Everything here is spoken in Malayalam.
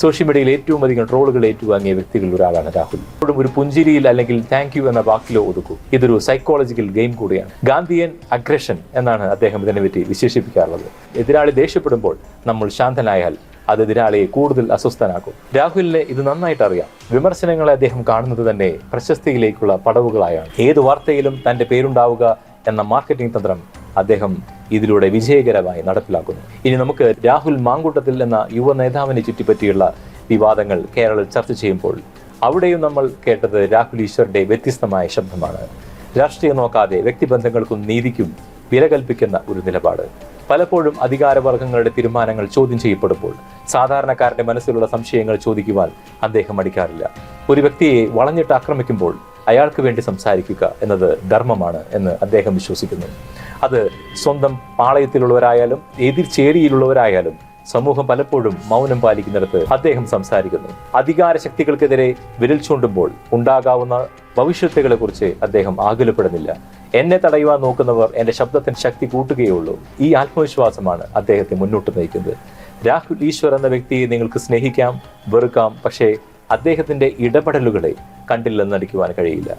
സോഷ്യൽ മീഡിയയിൽ ഏറ്റവും അധികം ട്രോളുകൾ ഏറ്റുവാങ്ങിയ വ്യക്തികളിൽ ഒരാളാണ് രാഹുൽ. ഇപ്പോഴും ഒരു പുഞ്ചിരിയിൽ അല്ലെങ്കിൽ താങ്ക് യു എന്ന വാക്കിലോ ഒതുക്കൂ. ഇതൊരു സൈക്കോളജിക്കൽ ഗെയിം കൂടിയാണ്. ഗാന്ധിയൻ അഗ്രഷൻ എന്നാണ് അദ്ദേഹം ഇതിനെ പറ്റി വിശേഷിപ്പിക്കാറുള്ളത്. എതിരാളി ദേഷ്യപ്പെടുമ്പോൾ നമ്മൾ ശാന്തനായാൽ അത് എതിരാളിയെ കൂടുതൽ അസ്വസ്ഥനാക്കും. രാഹുലിനെ ഇത് നന്നായിട്ട് അറിയാം. വിമർശനങ്ങളെ അദ്ദേഹം കാണുന്നത് തന്നെ പ്രശസ്തിയിലേക്കുള്ള പടവുകളായാണ്. ഏത് വാർത്തയിലും തന്റെ പേരുണ്ടാവുക എന്ന മാർക്കറ്റിംഗ് തന്ത്രം അദ്ദേഹം ഇതിലൂടെ വിജയകരമായി നടപ്പിലാക്കുന്നു. ഇനി നമുക്ക് രാഹുൽ മാങ്കൂട്ടത്തിൽ എന്ന യുവ നേതാവിനെ ചുറ്റിപ്പറ്റിയുള്ള വിവാദങ്ങൾ കേരളത്തിൽ ചർച്ച ചെയ്യുമ്പോൾ അവിടെയും നമ്മൾ കേട്ടത് രാഹുൽ ഈശ്വറിന്റെ വ്യത്യസ്തമായ ശബ്ദമാണ്. രാഷ്ട്രീയം നോക്കാതെ വ്യക്തിബന്ധങ്ങൾക്കും നീതിക്കും വില കൽപ്പിക്കുന്ന ഒരു നിലപാട്. പലപ്പോഴും അധികാരവർഗങ്ങളുടെ തീരുമാനങ്ങൾ ചോദ്യം ചെയ്യപ്പെടുമ്പോൾ സാധാരണക്കാരന്റെ മനസ്സിലുള്ള സംശയങ്ങൾ ചോദിക്കുവാൻ അദ്ദേഹം അടിക്കാറില്ല ഒരു വ്യക്തിയെ വളഞ്ഞിട്ട് ആക്രമിക്കുമ്പോൾ അയാൾക്ക് വേണ്ടി സംസാരിക്കുക എന്നത് ധർമ്മമാണ് എന്ന് അദ്ദേഹം വിശ്വസിക്കുന്നു. അത് സ്വന്തം പാളയത്തിലുള്ളവരായാലും എതിർ ചേരിയിലുള്ളവരായാലും സമൂഹം പലപ്പോഴും മൗനം പാലിക്കുന്നിടത്ത് അദ്ദേഹം സംസാരിക്കുന്നു. അധികാര ശക്തികൾക്കെതിരെ വിരൽ ചൂണ്ടുമ്പോൾ ഉണ്ടാകാവുന്ന ഭവിഷ്യത്തുകളെ കുറിച്ച് അദ്ദേഹം ആകുലപ്പെടുന്നില്ല. എന്നെ തടയുവാൻ നോക്കുന്നവർ എന്റെ ശബ്ദത്തിന് ശക്തി കൂട്ടുകയുള്ളൂ ഈ ആത്മവിശ്വാസമാണ് അദ്ദേഹത്തെ മുന്നോട്ട് നയിക്കുന്നത്. രാഹുൽ ഈശ്വർ എന്ന വ്യക്തിയെ നിങ്ങൾക്ക് സ്നേഹിക്കാം വെറുക്കാം പക്ഷേ അദ്ദേഹത്തിന്റെ ഇടപെടലുകളെ കണ്ടില്ലെന്ന് നടിക്കുവാൻ കഴിയില്ല.